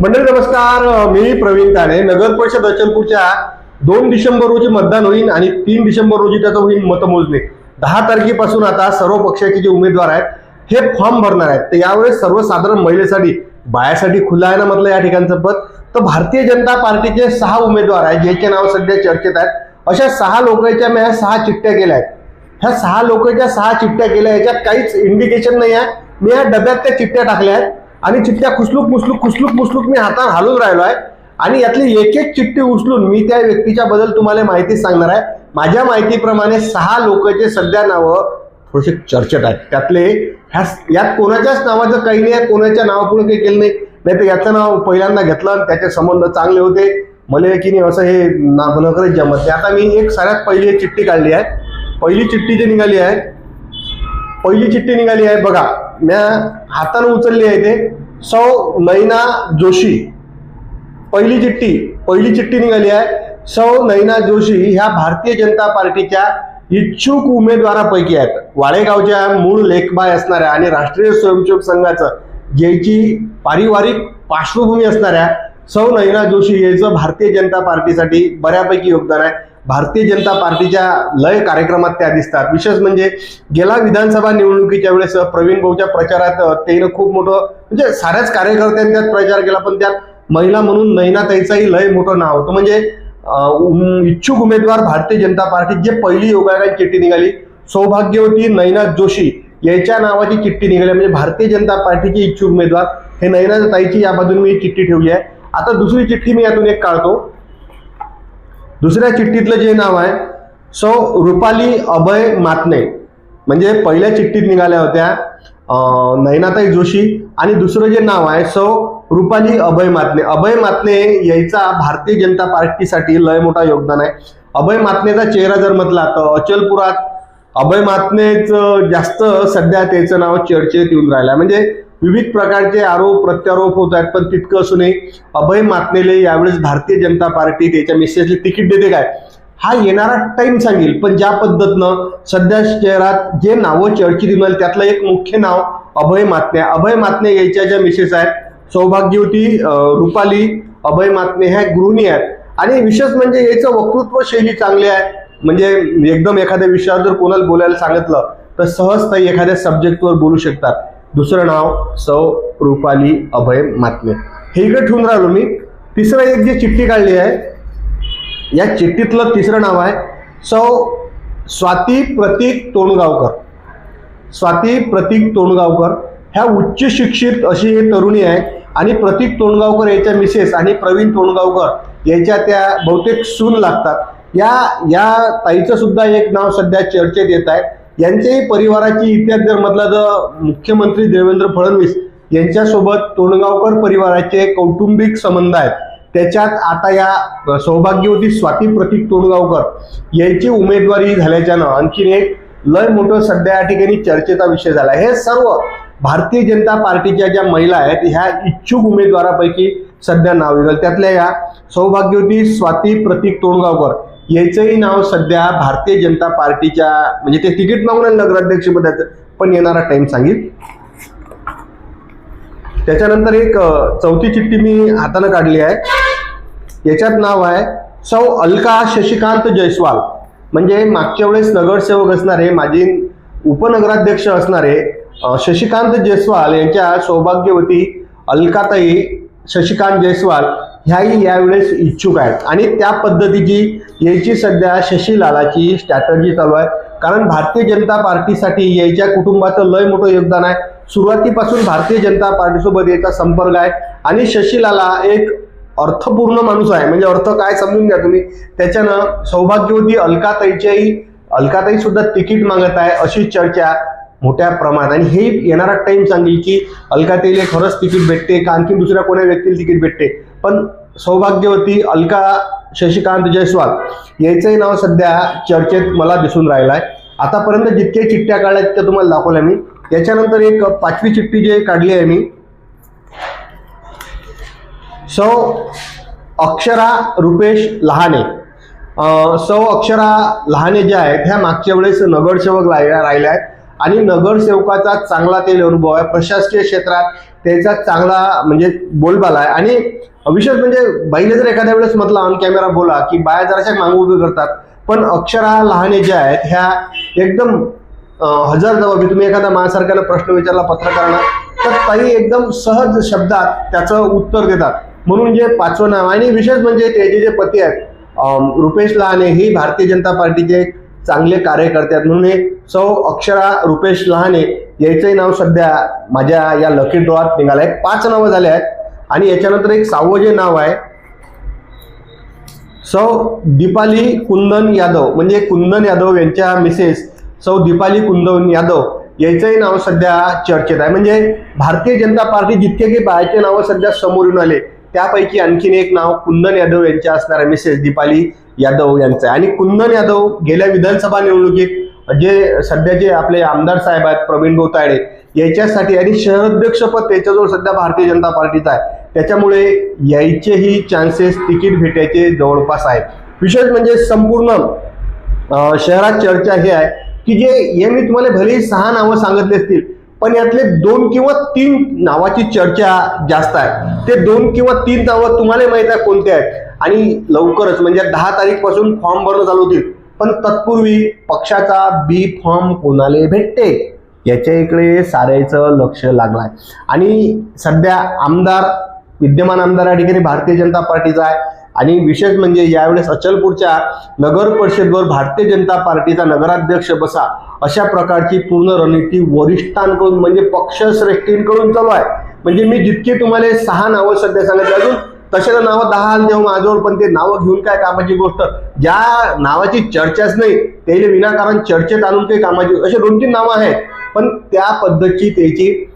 मंडळी नमस्कार. मी प्रवीण ताणे. नगर परिषद अचलपूरच्या दोन डिसेंबर रोजी मतदान होईल आणि तीन डिसेंबर रोजी त्याचं होईल मतमोजणी. दहा तारखेपासून आता सर्व पक्षाचे जे उमेदवार आहेत हे फॉर्म भरणार आहेत. तर यावेळेस सर्वसाधारण महिलेसाठी बायासाठी खुलं आहे ना म्हटलं या ठिकाणचं पद? तर भारतीय जनता पार्टीचे सहा उमेदवार आहेत ज्याचे नाव सध्या चर्चेत आहेत. अशा सहा लोकांच्या मी ह्या सहा चिठ्ठ्या केल्या आहेत. ह्या सहा लोकांच्या सहा चिठ्ठ्या केल्या याच्यात काहीच इंडिकेशन नाही आहे. मी ह्या डब्यात त्या चिठ्ठ्या टाकल्या आहेत. आणि चिठ्ठ्या खुसलूक मुसलूक खुसलूक मुसलूक मी हातात हालून राहिलो आहे आणि यातली एक एक चिठ्ठी उचलून मी त्या व्यक्तीच्या बद्दल तुम्हाला माहिती सांगणार आहे. माझ्या माहितीप्रमाणे सहा लोकांचे सध्या नावं थोडेसे चर्चेत आहेत. त्यातले ह्या यात कोणाच्याच नावाचं काही नाही आहे कोणाच्या नावापुढे काही केलं नाही. नाही तर याचं नाव पहिल्यांदा घेतलं आणि त्याचे संबंध चांगले होते. मला की नाही असं हे नाव नकरच जमत नाही. आता मी एक सगळ्यात पहिली चिठ्ठी काढली आहे. पहिली चिठ्ठी जी निघाली आहे पहिली चिठ्ठी निघाली आहे बघा. म्या हातानं उचलली आहे ते. सौ नैना जोशी. पहिली चिठ्ठी पहिली चिठ्ठी निघाली आहे. सौ नैना जोशी ह्या भारतीय जनता पार्टीच्या इच्छुक उमेदवारापैकी आहेत. वाळेगावच्या मूळ लेखबाय असणाऱ्या आणि राष्ट्रीय स्वयंसेवक संघाचं ज्याची पारिवारिक पार्श्वभूमी असणाऱ्या सौ नयना जोशी याचं भारतीय जनता पार्टीसाठी बऱ्यापैकी योगदान आहे. भारतीय जनता पार्टीच्या लय कार्यक्रमात त्या दिसतात. विशेष म्हणजे गेल्या विधानसभा निवडणुकीच्या वेळेस प्रवीण भाऊच्या प्रचारात त्यानं खूप मोठं म्हणजे साऱ्याच कार्यकर्त्यांनी त्यात प्रचार केला पण त्यात महिला म्हणून नैनाताईचाही लय मोठं नाव होतं. म्हणजे इच्छुक उमेदवार भारतीय जनता पार्टीत जे पहिली योगायोगाची चिठ्ठी निघाली सौभाग्यवती नैनाथ जोशी याच्या नावाची चिठ्ठी निघाली. म्हणजे भारतीय जनता पार्टीचे इच्छुक उमेदवार हे नैनाथ ताईची या बाजून मी चिठ्ठी ठेवली आहे. आता दुसरी चिठ्ठी मी यातून एक काढतो. दुसऱ्या चिठ्ठीतलं जे नाव आहे सौ रुपाली अभय मातने. म्हणजे पहिल्या चिठ्ठीत निघाल्या होत्या नयनाताई जोशी आणि दुसरं जे नाव आहे सौ रुपाली अभय मातने. अभय मातने यायचा भारतीय जनता पार्टीसाठी लय मोठा योगदान आहे. अभय मातनेचा चेहरा जर म्हटला तर अचलपुरात अभय मातनेच जास्त सध्या त्याचं नाव चर्चेत येऊन राहिलं म्हणजे विविध प्रकारचे आरोप प्रत्यारोप होत आहेत पण तितकं असूनही अभय मातनेले यावेळेस भारतीय जनता पार्टी त्याच्या मिसेसले तिकीट देते काय? हा येणारा टाइम सांगेल पण ज्या पद्धतीनं सध्या शहरात जे नावं चर्चित येऊन म्हणजे त्यातलं एक मुख्य नाव अभय मातने. अभय मातने याच्या ज्या मिसेस आहेत सौभाग्यवती रुपाली अभय मातने ह्या गृहिणी आहेत. आणि विशेष म्हणजे याचं वक्तृत्व शैली चांगली आहे. म्हणजे एकदम एखाद्या विषयावर जर कोणाला बोलायला सांगितलं तर सहजता एखाद्या सब्जेक्टवर बोलू शकतात. दुसरं नाव सौ रुपाली अभय मातमे. हे इकडे ठेवून राहिलो मी. तिसरं एक जी चिठ्ठी काढली आहे या चिठ्ठीतलं तिसरं नाव आहे सौ स्वाती प्रतीक तोंडगावकर. स्वाती प्रतीक तोंडगावकर. ह्या उच्च शिक्षित अशी हे तरुणी आहे आणि प्रतीक तोंडगावकर याच्या मिसेस आणि प्रवीण तोंडगावकर याच्या त्या बहुतेक सून लागतात. या या ताईचं सुद्धा एक नाव सध्या चर्चेत येत आहे. यांच्याही परिवाराची इतिहास जर म्हटला तर मुख्यमंत्री देवेंद्र फडणवीस यांच्यासोबत तोंडगावकर परिवाराचे कौटुंबिक संबंध आहेत त्याच्यात आता या सौभाग्यवती स्वाती प्रतीक तोंडगावकर यांची उमेदवारी झाल्याच्यानं आणखीन एक लय मोठं सध्या या ठिकाणी चर्चेचा विषय झाला. हे सर्व भारतीय जनता पार्टीच्या ज्या महिला आहेत ह्या इच्छुक उमेदवारापैकी सध्या नाव येईल त्यातल्या या सौभाग्यवती स्वाती प्रतीक तोंडगावकर याचंही नाव सध्या भारतीय जनता पार्टीच्या म्हणजे ते तिकीट मागून आहे नगराध्यक्ष पदाचं पण येणारा टाइम सांगेल. त्याच्यानंतर एक चौथी चिठ्ठी मी हातानं काढली आहे. याच्यात नाव आहे सौ अलका शशिकांत जयस्वाल. म्हणजे मागच्या वेळेस नगरसेवक असणारे माजी उपनगराध्यक्ष असणारे शशिकांत जयस्वाल यांच्या सौभाग्यवती अलकाताई शशिकांत जयस्वाल ह्याही यावेळेस इच्छुक आहेत. आणि त्या पद्धतीची यायची सध्या शशीलालाची स्ट्रॅटर्जी चालू आहे. कारण भारतीय जनता पार्टीसाठी यायच्या कुटुंबाचं लय मोठं योगदान आहे. सुरुवातीपासून भारतीय जनता पार्टीसोबत याचा संपर्क आहे. आणि शशीलाला एक अर्थपूर्ण माणूस आहे. म्हणजे अर्थ काय समजून घ्या तुम्ही. त्याच्यानं सौभाग्यवती अलकाताईच्याही अलकाताई सुद्धा तिकीट मागत आहे अशी चर्चा मोठ्या प्रमाणात. आणि हे येणारा टाइम सांगेल की अलकाताईला खरंच तिकीट भेटते का? आणखी दुसऱ्या कोण्या व्यक्तीला तिकीट भेटते? पण सौभाग्यवती अलका शशिकांत जयस्वाल याचंही नाव सध्या चर्चेत मला दिसून राहिलं आहे आतापर्यंत जितके चिठ्ठ्या काढल्या त्या तुम्हाला दाखवल्या मी. त्याच्यानंतर एक पाचवी चिठ्ठी जे काढली आहे मी. सौ अक्षरा रुपेश लहाने. सौ अक्षरा लहाने ज्या आहेत ह्या मागच्या वेळेस नगरसेवक राहिल्या राहिल्या आहेत. आणि नगरसेवकाचा चांगला तेल अनुभव आहे. प्रशासकीय क्षेत्रात त्याचा चांगला म्हणजे बोलबाला आहे. आणि विशेष म्हणजे बाईने जर एखाद्या वेळेस म्हटलं ऑन कॅमेरा बोला की बाया जराशा मागू उभे करतात पण अक्षरा लहाने ज्या आहेत ह्या एकदम हजार हजर जबाबी तुम्ही एखाद्या माणसारख्याला प्रश्न विचारला पत्रकारांना तर ताई एकदम सहज शब्दात त्याचं उत्तर देतात. म्हणून जे पाचवं नाव आणि विशेष म्हणजे त्याचे जे पती आहेत रुपेश लहाने ही भारतीय जनता पार्टीचे एक चांगले कार्यकर्ते आहेत. म्हणून हे सौ अक्षरा रुपेश लहाने याचंही नाव सध्या माझ्या या लकी ड्रॉत निघालं आहे पाच नावं झाले आहेत. आणि याच्यानंतर एक सहावं जे नाव आहे सौ दीपाली कुंदन यादव. म्हणजे कुंदन यादव यांच्या मिसेस सौ दीपाली कुंदन यादव याचंही नाव सध्या चर्चेत आहे. म्हणजे भारतीय जनता पार्टी जितके काही बाहेरचे नावं सध्या समोर येऊन आले त्यापैकी आणखीन एक नाव कुंदन यादव यांच्या असणाऱ्या मिसेस दीपाली यादव यांचं आहे. आणि कुंदन यादव गेल्या विधानसभा निवडणुकीत जे सध्याचे आपले आमदार साहेब आहेत प्रवीण भाऊ याच्यासाठी आणि शहराध्यक्षपद त्याच्याजवळ सध्या भारतीय जनता पार्टीचं आहे. त्याच्यामुळे यायचेही चान्सेस तिकीट भेटायचे जवळपास आहेत. विशेष म्हणजे संपूर्ण शहरात चर्चा ही आहे की जे हे मी तुम्हाला भलेही सहा नावं सांगितले असतील पण यातले दोन किंवा तीन नावाची चर्चा जास्त आहे. ते दोन किंवा तीन नावं तुम्हाला माहीत आहे कोणते आहेत? आणि लवकरच म्हणजे दहा तारीखपासून फॉर्म भरणं चालू होतील. पण तत्पूर्वी पक्षाचा बी फॉर्म कोणाला भेटते याच्या इकडे साऱ्याचं लक्ष लागलंय. आणि सध्या आमदार विद्यमान आमदार या ठिकाणी भारतीय जनता पार्टीचा आहे. आणि विशेष म्हणजे यावेळेस अचलपूरच्या नगर परिषदवर भारतीय जनता पार्टीचा नगराध्यक्ष बसा अशा प्रकारची पूर्ण रणनीती वरिष्ठांकडून म्हणजे पक्षश्रेष्ठींकडून चालू आहे. म्हणजे मी जितके तुम्हाला सहा नावं सध्या सांगितले अजून तसे तर नावं दहा आले तेव्हा माझ्यावर पण ते नावं घेऊन काय कामाची गोष्ट? ज्या नावाची चर्चाच नाही त्याला विनाकारण चर्चेत आणून काही कामाची असे दोन तीन नावं आहेत. पण त्या पद्धतची त्याची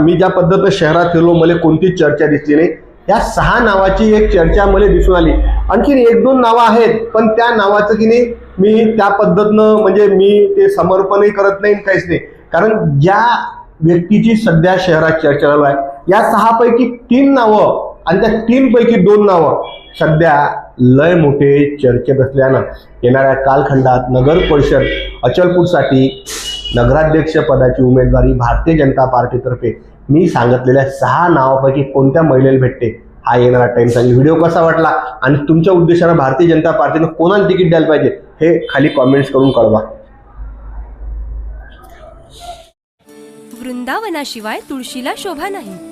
मी ज्या पद्धतीनं शहरात फिरलो मला कोणतीच चर्चा दिसली नाही. या सहा नावाची एक चर्चा मला दिसून आली. आणखीन एक दोन नावं आहेत पण त्या नावाचं की नाही मी त्या पद्धतीनं म्हणजे मी ते समर्पणही करत नाही काहीच नाही. कारण ज्या व्यक्तीची सध्या शहरात चर्चा चालू आहे या सहापैकी तीन नावं आणि त्या तीनपैकी दोन नावं सध्या लय मोठे चर्चेत असल्यानं येणाऱ्या कालखंडात नगर परिषद अचलपूरसाठी नगराध्यक्ष पदाची उमेदवारी भारतीय जनता पार्टीतर्फे मी सांगितलेल्या सहा नावापैकी कोणत्या महिलेला भेटते हा येणारा टाईम सांगेल व्हिडिओ कसा वाटला आणि तुमच्या उद्देशानं भारतीय जनता पार्टीनं कोणाला तिकीट द्यायला पाहिजे हे खाली कॉमेंट्स करून कळवा. वृंदावनाशिवाय तुळशीला शोभा नाही.